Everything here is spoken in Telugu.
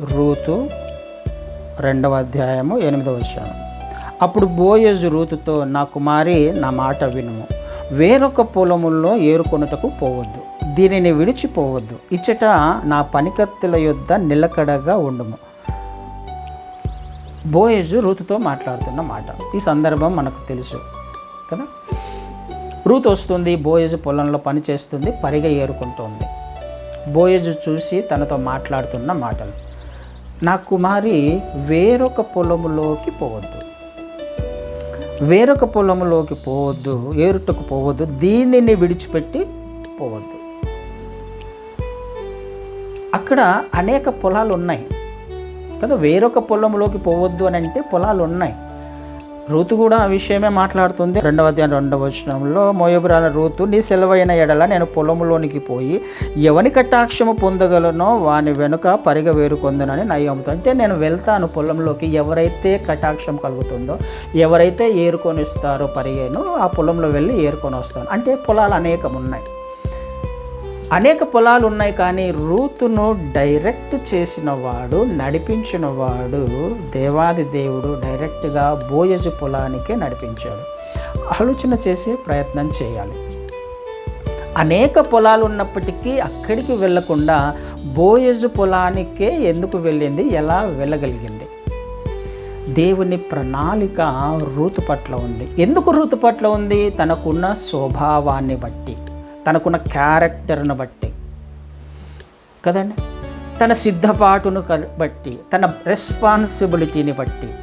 రూతు రెండవ అధ్యాయము ఎనిమిదవ వచ్చాను అప్పుడు బోయజు రూతుతో నా కుమారి నా మాట వినుము వేరొక పొలముల్లో ఏరుకొనుటకు పోవద్దు. దీనిని విడిచిపోవద్దు. ఇచ్చట నా పనికత్తుల యొద్ద నిలకడగా ఉండుము. బోయజు రూతుతో మాట్లాడుతున్న మాట. ఈ సందర్భం మనకు తెలుసు కదా? రూతు వస్తుంది బోయజు పొలంలో పని చేస్తుంది పరిగ ఏరుకుంటుంది. బోయజు చూసి తనతో మాట్లాడుతున్న మాటలు. నా కుమారి వేరొక పొలములోకి పోవద్దు. వేరొక పొలములోకి పోవద్దు ఏరుటకు పోవద్దు దీనిని విడిచిపెట్టి పోవద్దు. అక్కడ అనేక పొలాలు ఉన్నాయి కదా వేరొక పొలంలోకి పోవద్దు అని అంటే పొలాలు ఉన్నాయి రూతు కూడా ఆ విషయమే మాట్లాడుతుంది. రెండవ అధ్యాయం రెండవ వచనంలో మోయబురాల రూతు నీ సెలవైన ఎడల నేను పొలంలోనికి పోయి ఎవని కటాక్షము పొందగలనో వాని వెనుక పరిగ వేరుకొందనని నయ్యంతో అంటే నేను వెళ్తాను పొలంలోకి. ఎవరైతే కటాక్షం కలుగుతుందో ఎవరైతే ఏరుకొని ఇస్తారో పరిగెను ఆ పొలంలో వెళ్ళి ఏరుకొని వస్తాను అంటే పొలాలు అనేకం ఉన్నాయి అనేక పొలాలు ఉన్నాయి కానీ రూతును డైరెక్ట్ చేసిన వాడు నడిపించిన వాడు దేవాది దేవుడు డైరెక్ట్గా బోయజు పొలానికే నడిపించాడు. ఆలోచన చేసే ప్రయత్నం చేయాలి. అనేక పొలాలు ఉన్నప్పటికీ అక్కడికి వెళ్ళకుండా బోయజు పొలానికే ఎందుకు వెళ్ళింది? ఎలా వెళ్ళగలిగింది? దేవుని ప్రణాళిక రూతు పట్ల ఉంది. ఎందుకు రూతు పట్ల ఉంది? తనకున్న స్వభావాన్ని బట్టి. తనకున్న క్యారెక్టర్ను బట్టి. కదండి? తన సిద్ధపాటును క- బట్టి తన రెస్పాన్సిబిలిటీని బట్టి.